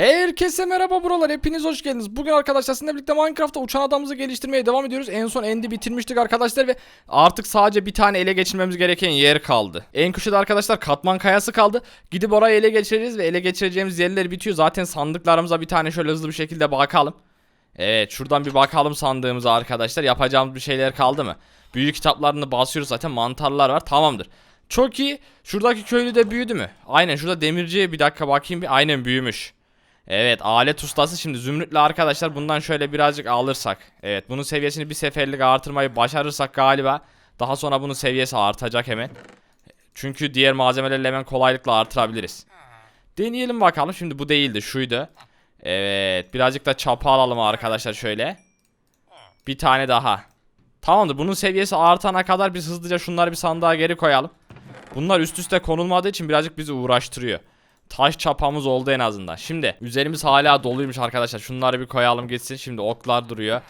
Herkese merhaba buralar hepiniz hoş geldiniz. Bugün arkadaşlar sizinle birlikte Minecraft'ta uçan adamımızı geliştirmeye devam ediyoruz. En son End'i bitirmiştik arkadaşlar ve artık sadece bir tane ele geçirmemiz gereken yer kaldı. En köşede arkadaşlar katman kayası kaldı. Gidip orayı ele geçireceğiz ve ele geçireceğimiz yerler bitiyor. Zaten sandıklarımıza bir tane şöyle hızlı bir şekilde bakalım. Evet şuradan bir bakalım sandığımıza arkadaşlar. Yapacağımız bir şeyler kaldı mı? Büyük kitaplarını basıyoruz zaten mantarlar var tamamdır. Çok iyi. Şuradaki köylü de büyüdü mü? Aynen şurada demirciye bir dakika bakayım. Aynen büyümüş. Evet alet ustası şimdi zümrütle arkadaşlar bundan şöyle birazcık alırsak. Evet bunun seviyesini bir seferlik artırmayı başarırsak galiba. Daha sonra bunun seviyesi artacak hemen. Çünkü diğer malzemelerle hemen kolaylıkla artırabiliriz. Deneyelim bakalım şimdi bu değildi şuydu. Evet birazcık da çapa alalım arkadaşlar şöyle. Bir tane daha. Tamamdır bunun seviyesi artana kadar biz hızlıca şunları bir sandığa geri koyalım. Bunlar üst üste konulmadığı için birazcık bizi uğraştırıyor. Taş çapamız oldu en azından. Şimdi üzerimiz hala doluymuş arkadaşlar. Şunları bir koyalım gitsin. Şimdi oklar duruyor.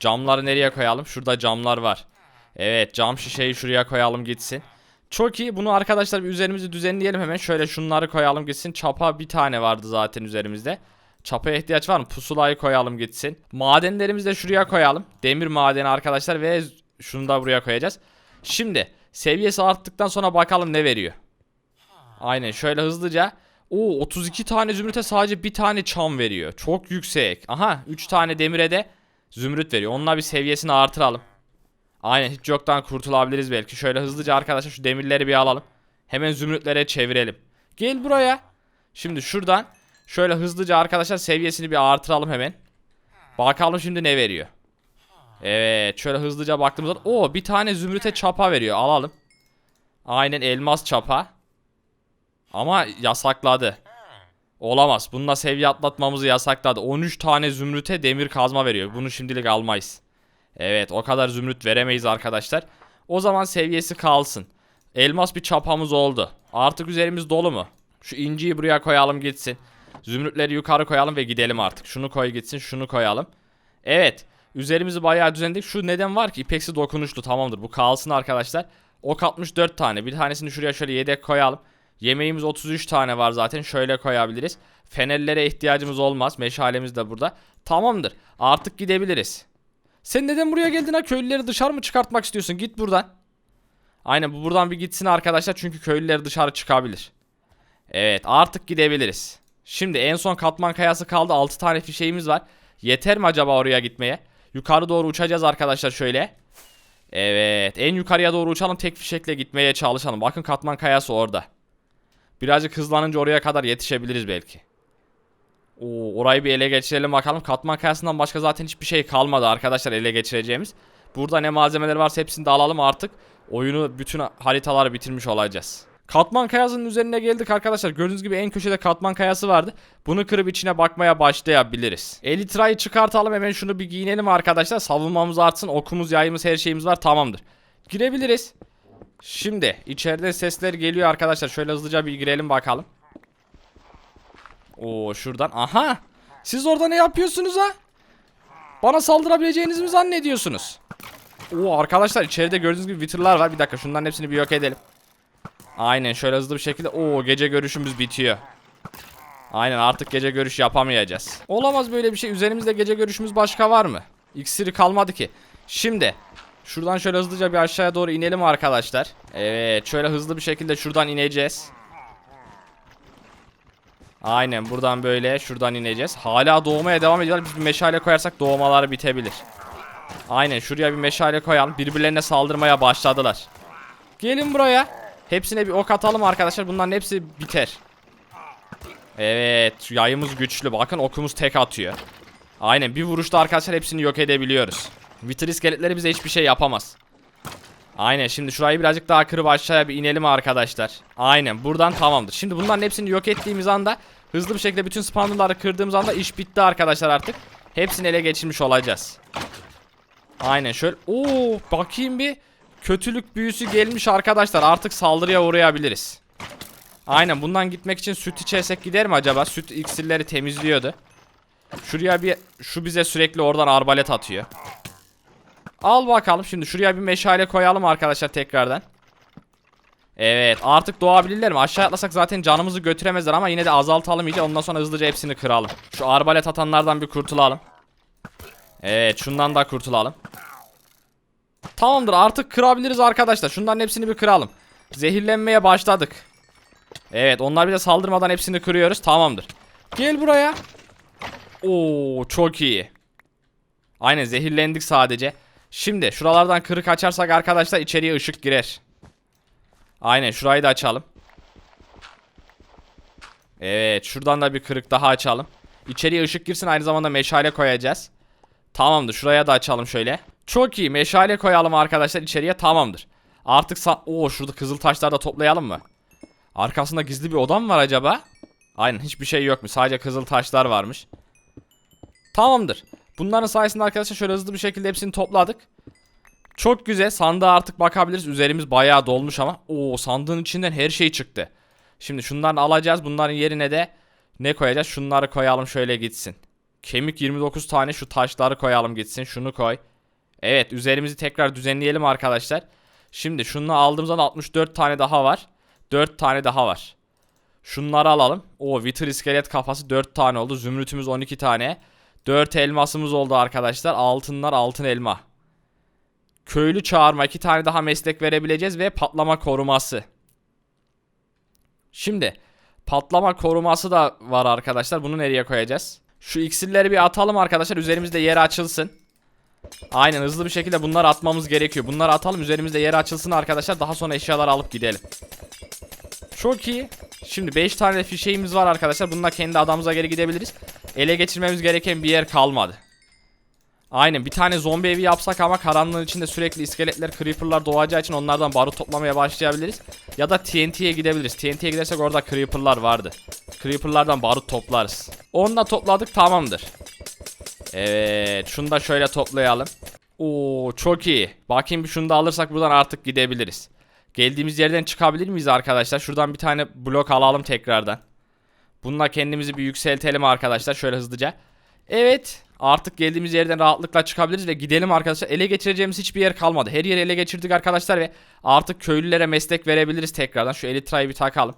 Camları nereye koyalım? Şurada camlar var. Evet cam şişeyi şuraya koyalım gitsin. Çok iyi. Bunu arkadaşlar bir üzerimizi düzenleyelim hemen. Şöyle şunları koyalım gitsin. Çapa bir tane vardı zaten üzerimizde. Çapaya ihtiyaç var mı? Pusulayı koyalım gitsin. Madenlerimizi de şuraya koyalım. Demir madeni arkadaşlar ve şunu da buraya koyacağız. Şimdi seviyesi arttıktan sonra bakalım ne veriyor. Aynen şöyle hızlıca. Oo 32 tane zümrüte sadece bir tane çam veriyor. Çok yüksek. Aha 3 tane demire de zümrüt veriyor. Onunla bir seviyesini artıralım. Aynen hiç yoktan kurtulabiliriz belki. Şöyle hızlıca arkadaşlar şu demirleri bir alalım. Hemen zümrütlere çevirelim. Gel buraya. Şimdi şuradan şöyle hızlıca arkadaşlar seviyesini bir artıralım hemen. Bakalım şimdi ne veriyor. Evet şöyle hızlıca baktığımızda o bir tane zümrüte çapa veriyor. Alalım. Aynen elmas çapa. Ama yasakladı. Olamaz. Bununla seviye atlatmamızı yasakladı. 13 tane zümrüte demir kazma veriyor. Bunu şimdilik almayız. Evet o kadar zümrüt veremeyiz arkadaşlar. O zaman seviyesi kalsın. Elmas bir çapamız oldu. Artık üzerimiz dolu mu? Şu inciyi buraya koyalım gitsin. Zümrütleri yukarı koyalım ve gidelim artık. Şunu koy gitsin şunu koyalım. Evet. Üzerimizi bayağı düzenledik. Şu neden var ki? İpeksi dokunuşlu tamamdır. Bu kalsın arkadaşlar. Ok 64 tane. Bir tanesini şuraya şöyle yedek koyalım. Yemeğimiz 33 tane var zaten. Şöyle koyabiliriz. Fenerlere ihtiyacımız olmaz. Meşalemiz de burada. Tamamdır. Artık gidebiliriz. Sen neden buraya geldin ha? Köylüleri dışarı mı çıkartmak istiyorsun? Git buradan. Aynen bu buradan bir gitsin arkadaşlar. Çünkü köylüler dışarı çıkabilir. Evet artık gidebiliriz. Şimdi en son katman kayası kaldı. 6 tane fişeğimiz var. Yeter mi acaba oraya gitmeye? Yukarı doğru uçacağız arkadaşlar şöyle. Evet en yukarıya doğru uçalım. Tek fişekle gitmeye çalışalım. Bakın katman kayası orada. Birazcık hızlanınca oraya kadar yetişebiliriz belki. Oo, orayı bir ele geçirelim bakalım. Katman kayasından başka zaten hiçbir şey kalmadı arkadaşlar ele geçireceğimiz. Burada ne malzemeler varsa hepsini de alalım artık. Oyunu bütün haritaları bitirmiş olacağız. Katman kayasının üzerine geldik arkadaşlar. Gördüğünüz gibi en köşede katman kayası vardı. Bunu kırıp içine bakmaya başlayabiliriz. Elitra'yı çıkartalım hemen şunu bir giyinelim arkadaşlar. Savunmamız artsın. Okumuz, yayımız, her şeyimiz var. Tamamdır. Girebiliriz. Şimdi içeride sesler geliyor arkadaşlar. Şöyle hızlıca bir girelim bakalım. Oo şuradan. Aha. Siz orada ne yapıyorsunuz ha? Bana saldırabileceğinizi mi zannediyorsunuz? Oo arkadaşlar içeride gördüğünüz gibi Wither'lar var. Bir dakika şunların hepsini bir yok edelim. Aynen şöyle hızlı bir şekilde. Oo gece görüşümüz bitiyor. Aynen artık gece görüş yapamayacağız. Olamaz böyle bir şey. Üzerimizde gece görüşümüz başka var mı? İksiri kalmadı ki. Şimdi şuradan şöyle hızlıca bir aşağıya doğru inelim arkadaşlar. Evet şöyle hızlı bir şekilde şuradan ineceğiz. Aynen buradan böyle şuradan ineceğiz. Hala doğmaya devam ediyorlar. Biz bir meşale koyarsak doğmaları bitebilir. Aynen şuraya bir meşale koyalım. Birbirlerine saldırmaya başladılar. Gelin buraya. Hepsine bir ok atalım arkadaşlar. Bunların hepsi biter. Evet yayımız güçlü. Bakın okumuz tek atıyor. Aynen bir vuruşta arkadaşlar hepsini yok edebiliyoruz. Wither iskeletleri bize hiçbir şey yapamaz. Aynen şimdi şurayı birazcık daha kırıp aşağıya bir inelim arkadaşlar. Aynen buradan tamamdır. Şimdi bunların hepsini yok ettiğimiz anda hızlı bir şekilde bütün spawnerları kırdığımız anda iş bitti arkadaşlar artık. Hepsini ele geçirmiş olacağız. Aynen şöyle. Oo bakayım bir. Kötülük büyüsü gelmiş arkadaşlar. Artık saldırıya uğrayabiliriz. Aynen bundan gitmek için süt içersek gider mi acaba? Süt iksirleri temizliyordu. Şuraya bir şu bize sürekli oradan arbalet atıyor. Al bakalım şimdi şuraya bir meşale koyalım arkadaşlar tekrardan. Evet artık doğabilirler mi? Aşağı atlasak zaten canımızı götüremezler ama yine de azaltalım iyice ondan sonra hızlıca hepsini kıralım. Şu arbalet atanlardan bir kurtulalım. Evet şundan da kurtulalım. Tamamdır artık kırabiliriz arkadaşlar. Şunların hepsini bir kıralım. Zehirlenmeye başladık. Evet onlar bize saldırmadan hepsini kırıyoruz. Tamamdır. Gel buraya. Oo çok iyi. Aynen zehirlendik sadece. Şimdi şuralardan kırık açarsak arkadaşlar içeriye ışık girer. Aynen şurayı da açalım. Evet şuradan da bir kırık daha açalım. İçeriye ışık girsin aynı zamanda meşale koyacağız. Tamamdır şuraya da açalım şöyle. Çok iyi meşale koyalım arkadaşlar içeriye tamamdır. Artık sa Oo şurada kızıl taşlar da toplayalım mı? Arkasında gizli bir oda mı var acaba? Aynen hiçbir şey yok mu? Sadece kızıl taşlar varmış. Tamamdır. Bunların sayesinde arkadaşlar şöyle hızlı bir şekilde hepsini topladık. Çok güzel. Sandığa artık bakabiliriz. Üzerimiz bayağı dolmuş ama. Oo sandığın içinden her şey çıktı. Şimdi şundan alacağız. Bunların yerine de ne koyacağız? Şunları koyalım şöyle gitsin. Kemik 29 tane şu taşları koyalım gitsin. Şunu koy. Evet üzerimizi tekrar düzenleyelim arkadaşlar. Şimdi şunu aldığımızdan 64 tane daha var. 4 tane daha var. Şunları alalım. O Wither iskelet kafası 4 tane oldu. Zümrütümüz 12 tane. 4 elmasımız oldu arkadaşlar. Altınlar altın elma. Köylü çağırma 2 tane daha meslek verebileceğiz ve patlama koruması. Şimdi patlama koruması da var arkadaşlar. Bunu nereye koyacağız? Şu iksirleri bir atalım arkadaşlar. Üzerimizde yer açılsın. Aynen hızlı bir şekilde bunları atmamız gerekiyor. Bunları atalım üzerimizde yer açılsın arkadaşlar. Daha sonra eşyaları alıp gidelim. Çok iyi. Şimdi 5 tane fişeğimiz var arkadaşlar. Bununla kendi adamıza geri gidebiliriz. Ele geçirmemiz gereken bir yer kalmadı. Aynen bir tane zombi evi yapsak ama karanlığın içinde sürekli iskeletler, creeperlar doğacağı için onlardan barut toplamaya başlayabiliriz. Ya da TNT'ye gidebiliriz. TNT'ye gidersek orada creeperlar vardı. Creeperlardan barut toplarız. Onunla topladık tamamdır. Evet şunu da şöyle toplayalım. Oo çok iyi. Bakayım bir şunu da alırsak buradan artık gidebiliriz. Geldiğimiz yerden çıkabilir miyiz arkadaşlar? Şuradan bir tane blok alalım tekrardan. Bununla kendimizi bir yükseltelim arkadaşlar şöyle hızlıca. Evet artık geldiğimiz yerden rahatlıkla çıkabiliriz ve gidelim arkadaşlar. Ele geçireceğimiz hiçbir yer kalmadı. Her yeri ele geçirdik arkadaşlar ve artık köylülere meslek verebiliriz tekrardan. Şu elitrayı bir takalım.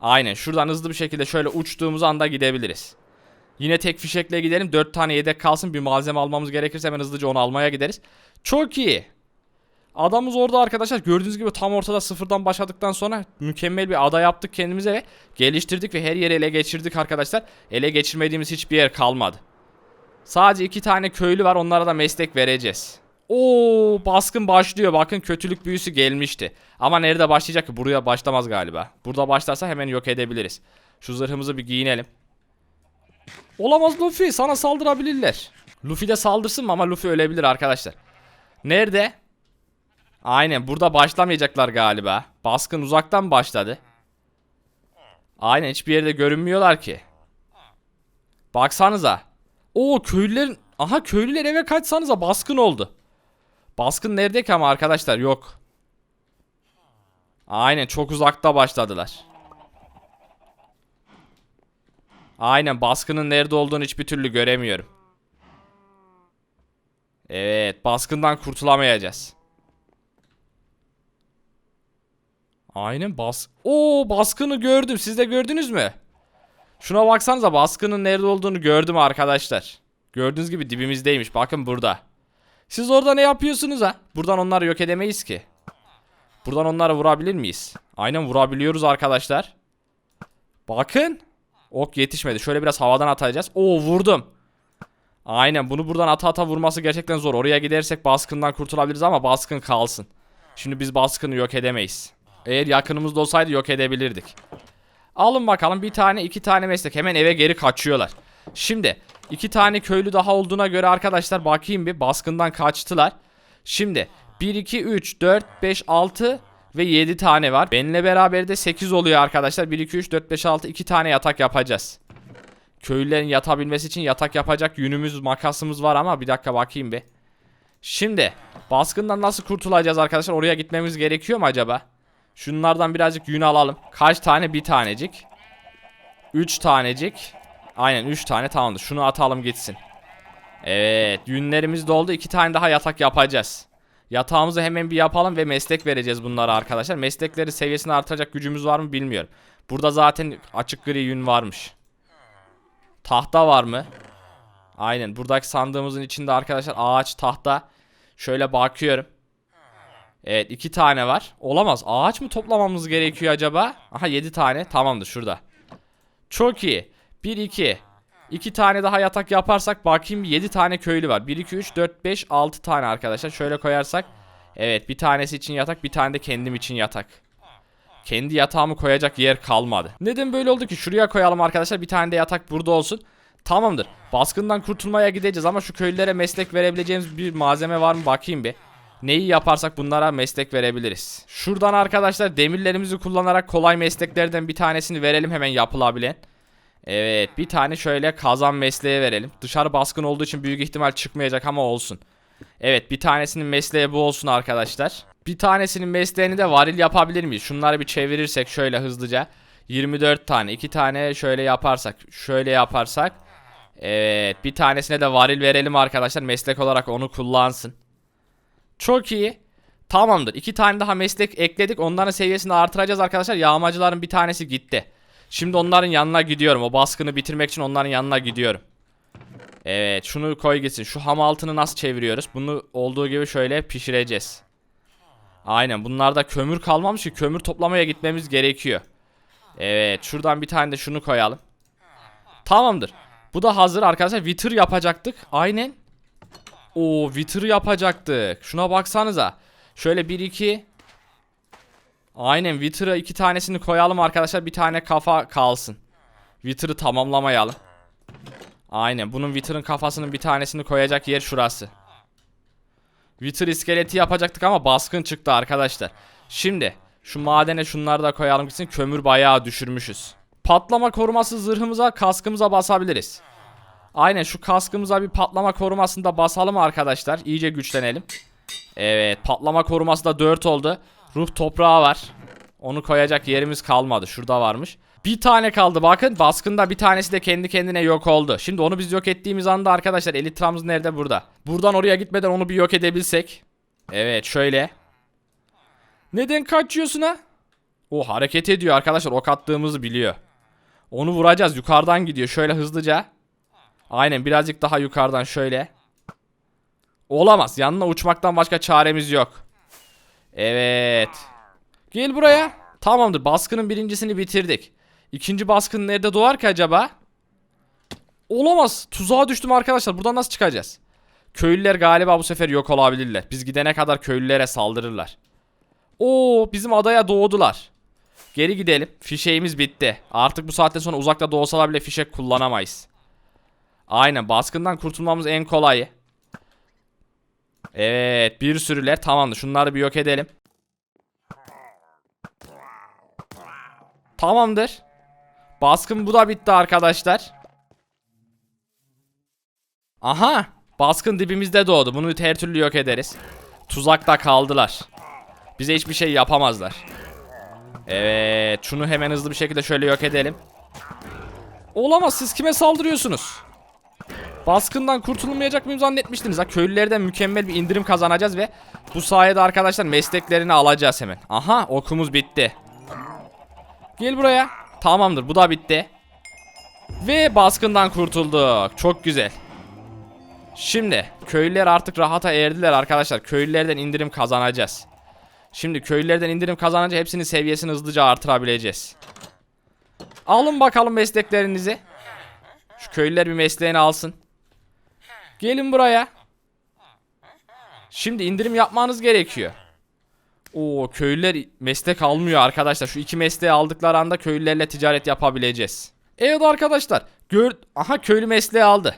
Aynen şuradan hızlı bir şekilde şöyle uçtuğumuz anda gidebiliriz. Yine tek fişekle gidelim. 4 tane yedek kalsın. Bir malzeme almamız gerekirse hemen hızlıca onu almaya gideriz. Çok iyi. Adamız orada arkadaşlar. Gördüğünüz gibi tam ortada sıfırdan başladıktan sonra mükemmel bir ada yaptık kendimize ve geliştirdik ve her yeri ele geçirdik arkadaşlar. Ele geçirmediğimiz hiçbir yer kalmadı. Sadece iki tane köylü var. Onlara da meslek vereceğiz. Oo baskın başlıyor. Bakın kötülük büyüsü gelmişti. Ama nerede başlayacak ki? Buraya başlamaz galiba. Burada başlarsa hemen yok edebiliriz. Şu zırhımızı bir giyinelim. Olamaz Luffy sana saldırabilirler. Luffy de saldırsın ama Luffy ölebilir arkadaşlar. Nerede? Aynen burada başlamayacaklar galiba. Baskın uzaktan başladı. Aynen hiçbir yerde görünmüyorlar ki. Baksanıza. Oo köylülerin... Aha köylüler eve kaçsanıza baskın oldu. Baskın nerede ki ama arkadaşlar yok. Aynen çok uzakta başladılar. Aynen baskının nerede olduğunu hiçbir türlü göremiyorum. Evet baskından kurtulamayacağız. Aynen bas. Oo baskını gördüm. Siz de gördünüz mü? Şuna baksanıza baskının nerede olduğunu gördüm arkadaşlar. Gördüğünüz gibi dibimizdeymiş. Bakın burada. Siz orada ne yapıyorsunuz ha? Buradan onları yok edemeyiz ki. Buradan onları vurabilir miyiz? Aynen vurabiliyoruz arkadaşlar. Bakın. Ok yetişmedi. Şöyle biraz havadan atacağız. Oo vurdum. Aynen bunu buradan ata ata vurması gerçekten zor. Oraya gidersek baskından kurtulabiliriz ama baskın kalsın. Şimdi biz baskını yok edemeyiz. Eğer yakınımızda olsaydı yok edebilirdik. Alın bakalım bir tane iki tane meslek. Hemen eve geri kaçıyorlar. Şimdi iki tane köylü daha olduğuna göre arkadaşlar bakayım bir baskından kaçtılar. Şimdi 1, 2, 3, 4, 5, 6 ve 7 tane var. Benimle beraber de 8 oluyor arkadaşlar. 1, 2, 3, 4, 5, 6 2 tane yatak yapacağız. Köylülerin yatabilmesi için yatak yapacak yünümüz makasımız var ama bir dakika bakayım bir. Şimdi baskından nasıl kurtulacağız arkadaşlar? Oraya gitmemiz gerekiyor mu acaba? Şunlardan birazcık yün alalım. Kaç tane? Bir tanecik. 3 tanecik. Aynen 3 tane tamamdır. Şunu atalım gitsin. Evet yünlerimiz doldu. 2 tane daha yatak yapacağız. Yatağımızı hemen bir yapalım ve meslek vereceğiz bunlara arkadaşlar. Meslekleri seviyesini artıracak gücümüz var mı bilmiyorum. Burada zaten açık gri yün varmış. Tahta var mı? Aynen. Buradaki sandığımızın içinde arkadaşlar ağaç, tahta. Şöyle bakıyorum. Evet iki tane var. Olamaz. Ağaç mı toplamamız gerekiyor acaba? Aha 7 tane. Tamamdır şurada. Çok iyi. 1 2. 2 tane daha yatak yaparsak bakayım 7 tane köylü var. 1 2 3 4 5 6 tane arkadaşlar. Şöyle koyarsak. Evet bir tanesi için yatak, bir tane de kendim için yatak. Kendi yatağımı koyacak yer kalmadı. Neden böyle oldu ki? Şuraya koyalım arkadaşlar. Bir tane de yatak burada olsun. Tamamdır. Baskından kurtulmaya gideceğiz ama şu köylülere meslek verebileceğimiz bir malzeme var mı bakayım bir. Neyi yaparsak bunlara meslek verebiliriz. Şuradan arkadaşlar demirlerimizi kullanarak kolay mesleklerden bir tanesini verelim hemen yapılabilen. Evet bir tane şöyle kazan mesleği verelim. Dışarı baskın olduğu için büyük ihtimal çıkmayacak ama olsun. Evet bir tanesinin mesleği bu olsun arkadaşlar. Bir tanesinin mesleğini de varil yapabilir miyiz? Şunları bir çevirirsek şöyle hızlıca. 24 tane. iki tane şöyle yaparsak. Şöyle yaparsak. Evet bir tanesine de varil verelim arkadaşlar. Meslek olarak onu kullansın. Çok iyi. Tamamdır. İki tane daha meslek ekledik. Onların seviyesini artıracağız arkadaşlar. Yağmacıların bir tanesi gitti. Şimdi onların yanına gidiyorum. O baskını bitirmek için onların yanına gidiyorum. Evet şunu koy gitsin. Şu ham altını nasıl çeviriyoruz? Bunu olduğu gibi şöyle pişireceğiz. Aynen bunlarda kömür kalmamış ki kömür toplamaya gitmemiz gerekiyor. Evet şuradan bir tane de şunu koyalım. Tamamdır. Bu da hazır arkadaşlar. Wither yapacaktık. Aynen. Oo Wither yapacaktık. Şuna baksanıza. Şöyle 1 2 Aynen Wither'a iki tanesini koyalım arkadaşlar. Bir tane kafa kalsın. Wither'ı tamamlamayalım. Aynen bunun Wither'ın kafasının bir tanesini koyacak yer şurası. Wither iskeleti yapacaktık ama baskın çıktı arkadaşlar. Şimdi şu madene şunları da koyalım gitsin. Kömür bayağı düşürmüşüz. Patlama koruması zırhımıza kaskımıza basabiliriz. Aynen şu kaskımıza bir patlama korumasını da basalım arkadaşlar. İyice güçlenelim. Evet patlama koruması da 4 oldu. Ruh toprağı var. Onu koyacak yerimiz kalmadı. Şurada varmış. Bir tane kaldı bakın. Baskında bir tanesi de kendi kendine yok oldu. Şimdi onu biz yok ettiğimiz anda arkadaşlar elitramız nerede? Burada. Buradan oraya gitmeden onu bir yok edebilsek. Evet şöyle. Neden kaçıyorsun ha? O hareket ediyor arkadaşlar. Ok attığımızı biliyor. Onu vuracağız. Yukarıdan gidiyor. Şöyle hızlıca. Aynen birazcık daha yukarıdan şöyle. Olamaz. Yanına uçmaktan başka çaremiz yok. Evet. Gel buraya. Tamamdır. Baskının birincisini bitirdik. İkinci baskın nerede doğar ki acaba? Olamaz. Tuzağa düştüm arkadaşlar. Buradan nasıl çıkacağız? Köylüler galiba bu sefer yok olabilirler. Biz gidene kadar köylülere saldırırlar. Oo, bizim adaya doğdular. Geri gidelim. Fişeğimiz bitti. Artık bu saatten sonra uzakta doğsalar bile fişek kullanamayız. Aynen baskından kurtulmamız en kolayı. Evet bir sürüler tamamdır. Şunları bir yok edelim. Tamamdır. Baskın bu da bitti arkadaşlar. Aha. Baskın dibimizde doğdu. Bunu her türlü yok ederiz. Tuzakta kaldılar. Bize hiçbir şey yapamazlar. Evet. Şunu hemen hızlı bir şekilde şöyle yok edelim. Olamaz. Siz kime saldırıyorsunuz? Baskından kurtulmayacak mıyım zannetmiştiniz ha? Köylülerden mükemmel bir indirim kazanacağız ve bu sayede arkadaşlar mesleklerini alacağız hemen. Aha okumuz bitti. Gel buraya. Tamamdır bu da bitti. Ve baskından kurtulduk. Çok güzel. Şimdi köylüler artık rahata erdiler arkadaşlar. Köylülerden indirim kazanacağız. Şimdi köylülerden indirim kazanınca hepsinin seviyesini hızlıca artırabileceğiz. Alın bakalım mesleklerinizi. Şu köylüler bir mesleğini alsın. Gelin buraya. Şimdi indirim yapmanız gerekiyor. Oo köylüler meslek almıyor arkadaşlar. Şu iki mesleği aldıkları anda köylülerle ticaret yapabileceğiz. Evet arkadaşlar. Gör Aha köylü mesleği aldı.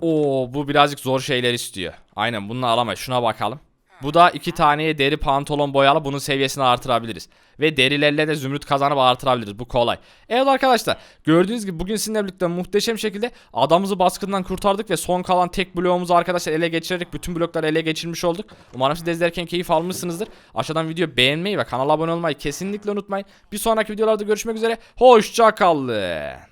Oo bu birazcık zor şeyler istiyor. Aynen bunu alamayız. Şuna bakalım. Bu da iki taneye deri pantolon boyalı bunun seviyesini artırabiliriz. Ve derilerle de zümrüt kazanıp artırabiliriz. Bu kolay. Evet arkadaşlar gördüğünüz gibi bugün sizinle birlikte muhteşem şekilde adamımızı baskından kurtardık ve son kalan tek bloğumuzu arkadaşlar ele geçirerek bütün blokları ele geçirmiş olduk. Umarım siz de izlerken keyif almışsınızdır. Aşağıdan video beğenmeyi ve kanala abone olmayı kesinlikle unutmayın. Bir sonraki videolarda görüşmek üzere. Hoşçakalın.